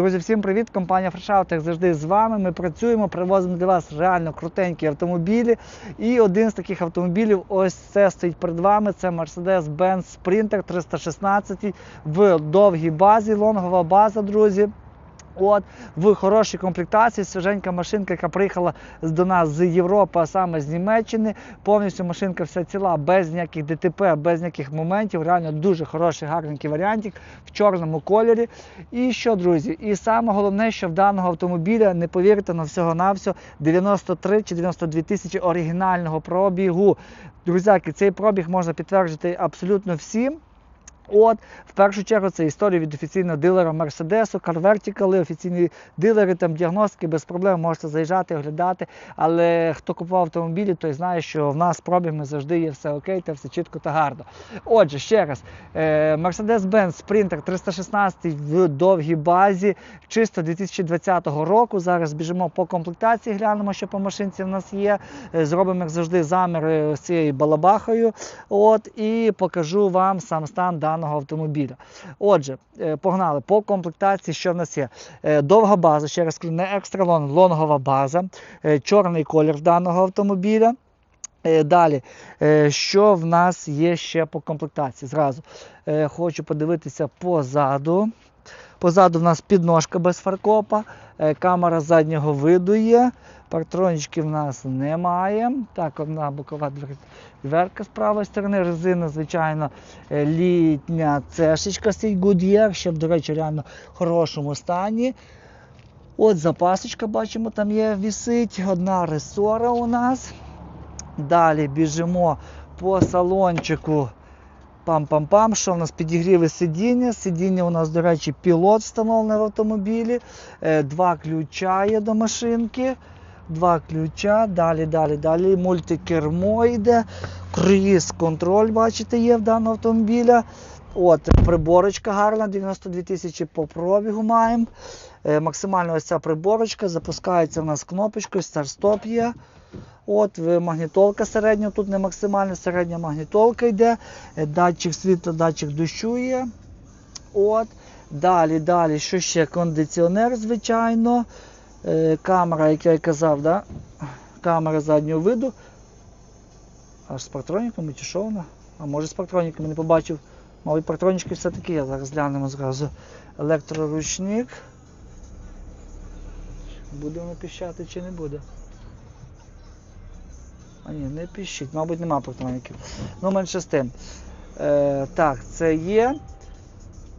Друзі, всім привіт! Компанія Фрешаут, як завжди з вами. Ми працюємо, привозимо для вас реально крутенькі автомобілі. І один з таких автомобілів, ось це стоїть перед вами. Це Mercedes-Benz Sprinter 316 в довгій базі, лонгова база, друзі. От, в хорошій комплектації, свіженька машинка, яка приїхала до нас з Європи, а саме з Німеччини. Повністю машинка вся ціла, без ніяких ДТП, без ніяких моментів. Реально дуже хороший, гарненький варіантик в чорному кольорі. І що, друзі? І саме головне, що в даного автомобіля, не повірте, на всього-навсього 93 чи 92 тисячі оригінального пробігу. Друзяки, цей пробіг можна підтвердити абсолютно всім. От, в першу чергу, це історія від офіційного дилера Мерседесу, Car офіційні дилери, там діагностики без проблем можете заїжджати, оглядати. Але хто купував автомобілі, той знає, що в нас пробігами завжди є все окей, та все чітко та гарно. Отже, ще раз, е, Mercedes-Benz Sprinter 316 в довгій базі, чисто 2020 року. Зараз біжимо по комплектації, глянемо, що по машинці в нас є. Е, Зробимо, як завжди, заміри з цією балабахою. От, і покажу вам сам стан даного автомобіля. Отже, е, погнали по комплектації, що в нас є. Е, Довга база, ще раз кажу, не екстра лонг, лонгова база, е, чорний колір даного автомобіля. Далі, що в нас є ще по комплектації? Зразу хочу подивитися позаду. Позаду в нас підножка без фаркопа, е, камера заднього виду є, партронічки в нас немає. Так, одна бокова дверка з правої сторони, резина, звичайно, е, літня цешечка стоїть Goodyear, ще, до речі, реально в хорошому стані. От запасочка, бачимо, там є, вісить. Одна ресора у нас. Далі біжимо по салончику. Пам-пам-пам, що в нас підігріли сидіння. Сидіння у нас, до речі, пілот встановлений в автомобілі. Е, Два ключа є до машинки. Два ключа. Далі, далі, далі. Мультикермо йде. Круїз контроль, бачите, є в даного автомобіля. От, приборочка гарна, 92 тисячі по пробігу маємо. Е, Максимально ось ця приборочка. Запускається у нас кнопочкою, старт-стоп є. От, магнітолка середня, тут не максимальна середня магнітолка йде. Е, Датчик світла, датчик дощу є. От. Далі, далі, що ще? Кондиціонер, звичайно. Е, Камера, як я й казав, да? камера заднього виду. Аж з партроніками чи що вона? А може з партроніками не побачив. Мабуть, партронічки все-таки є. Зараз глянемо зразу. Електроручник. Буде воно піщати чи не буде? А ні, не піщить, мабуть, нема партроніків. Ну, менше з тим. Е, так, це є.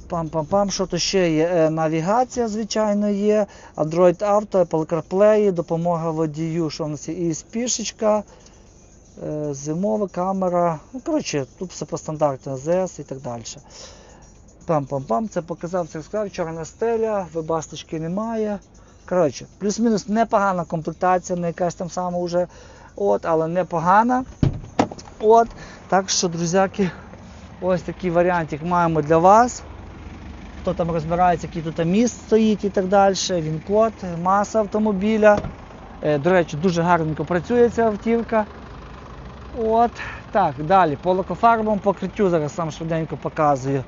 Пам-пам-пам, що то ще є? Е, навігація, звичайно, є. Android Auto, Apple CarPlay, допомога водію, що в нас є і спішечка, е, зимова камера. Ну, коротше, тут все по стандарту АЗС і так далі. Пам-пам-пам, це показав, це сказав, чорна стеля, вибасточки немає. Коротше, плюс-мінус непогана комплектація, не якась там сама вже, от, але непогана. От, так що, друзяки, ось такий варіантик маємо для вас. Хто там розбирається, який тут міст стоїть і так далі, він код, маса автомобіля. Е, До речі, дуже гарненько працює ця автівка. От, так, далі. По лакофарбовому покриттю зараз сам швиденько показую.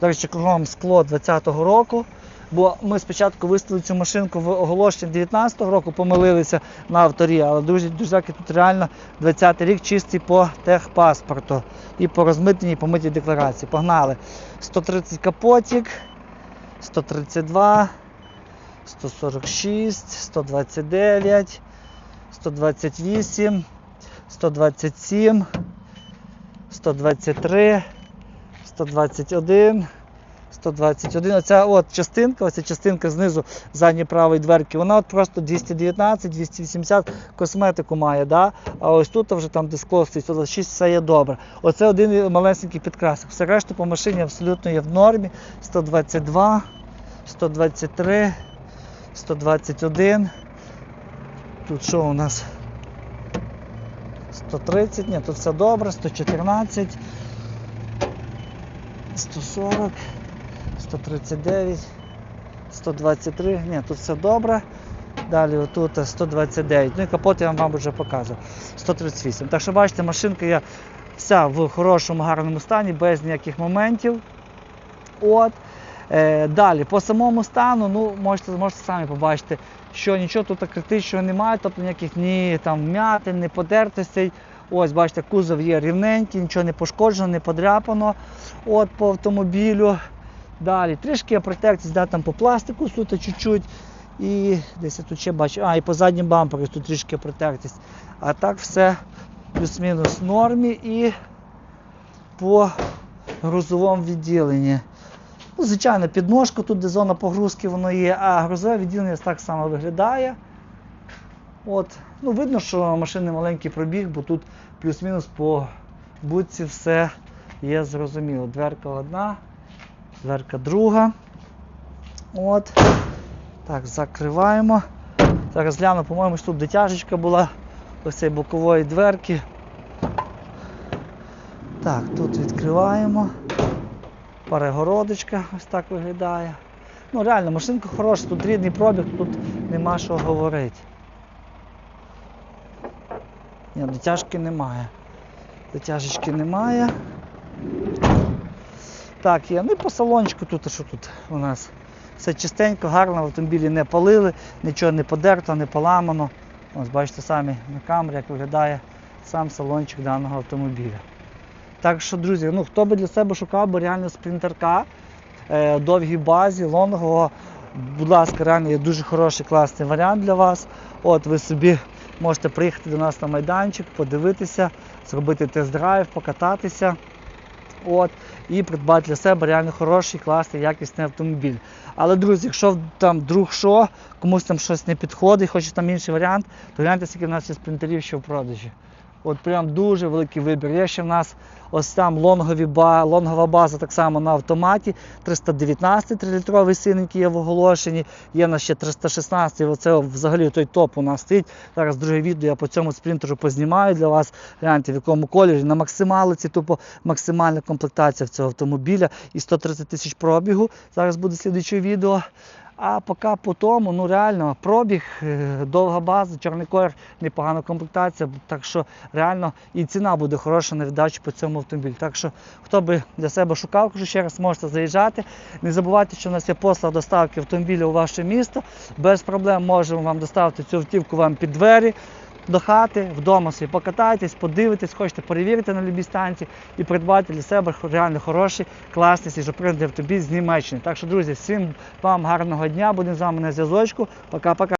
До речі, кругом скло 20-го року. Бо ми спочатку виставили цю машинку в оголошенні 19-го року, помилилися на авторі, але друзі, друзяки, реально 20-й рік чистий по техпаспорту і по розмитненій, і по митній декларації. Погнали. 130 капотик, 132, 146, 129, 128, 127, 123, 121. 121. Оця от частинка, оця частинка знизу задньої правої дверки, вона от просто 219, 280 косметику має. Да? А ось тут вже там де стоїть, 126, все є добре. Оце один малесенький підкрасик. Все решта по машині абсолютно є в нормі. 122, 123, 121. Тут що у нас? 130, ні, тут все добре, 114, 140. 139, 123, ні, тут все добре. Далі отут 129. Ну і капот я вам, вже показував. 138. Так що бачите, машинка є вся в хорошому, гарному стані, без ніяких моментів. От. Е, далі, по самому стану, ну, можете, можете самі побачити, що нічого тут критичного немає, тобто ніяких ні там вмятин, ні подертостей. Ось, бачите, кузов є рівненький, нічого не пошкоджено, не подряпано от, по автомобілю. Далі трішки є протекція, да, там по пластику суто чуть-чуть. І десь я тут ще бачу, а, і по заднім бамперу тут трішки протертість. А так все плюс-мінус нормі і по грузовому відділенні. Ну, звичайно, підножка тут, де зона погрузки воно є, а грузове відділення так само виглядає. От. Ну, видно, що машини маленький пробіг, бо тут плюс-мінус по будці все є зрозуміло. Дверка одна, дверка друга. От. Так, закриваємо. Зараз гляну, по-моєму, тут дотяжечка була ось цієї бокової дверки. Так, тут відкриваємо. Перегородочка ось так виглядає. Ну, реально, машинка хороша, тут рідний пробіг, тут нема що говорити. Ні, дотяжки немає. Дотяжечки немає. Так, є. Ну і по салончику тут, що тут у нас? Все чистенько, гарно, в автомобілі не палили, нічого не подерто, не поламано. Ось бачите самі на камері, як виглядає сам салончик даного автомобіля. Так що, друзі, ну хто би для себе шукав би реально спринтерка, е, довгій базі, лонгового, будь ласка, реально є дуже хороший класний варіант для вас. От ви собі можете приїхати до нас на майданчик, подивитися, зробити тест-драйв, покататися. От, і придбати для себе реально хороший, класний, якісний автомобіль. Але, друзі, якщо там друг що, комусь там щось не підходить, хоче там інший варіант, то гляньте, скільки в нас є спринтерів ще в продажі. От прям дуже великий вибір. Є ще в нас ось там лонгові ба, лонгова база так само на автоматі. 319 3-літровий синенький є в оголошенні. Є в нас ще 316, оце взагалі той топ у нас стоїть. Зараз друге відео я по цьому спринтеру познімаю для вас. Гляньте, в якому кольорі. На максималиці, тупо максимальна комплектація в цього автомобіля і 130 тисяч пробігу. Зараз буде слідуюче відео. А поки по тому, ну реально, пробіг, е, довга база, чорний колір, непогана комплектація. Так що реально і ціна буде хороша на віддачу по цьому автомобілю. Так що, хто би для себе шукав, кажу ще раз, можете заїжджати. Не забувайте, що в нас є послуга доставки автомобіля у ваше місто. Без проблем можемо вам доставити цю автівку вам під двері. До хати, вдома собі покатайтесь, подивитесь, хочете перевірити на любій станції і придбати для себе реально хороші, класні свіжопринтий автобіс з Німеччини. Так що, друзі, всім вам гарного дня, будемо з вами на зв'язочку. Пока-пока.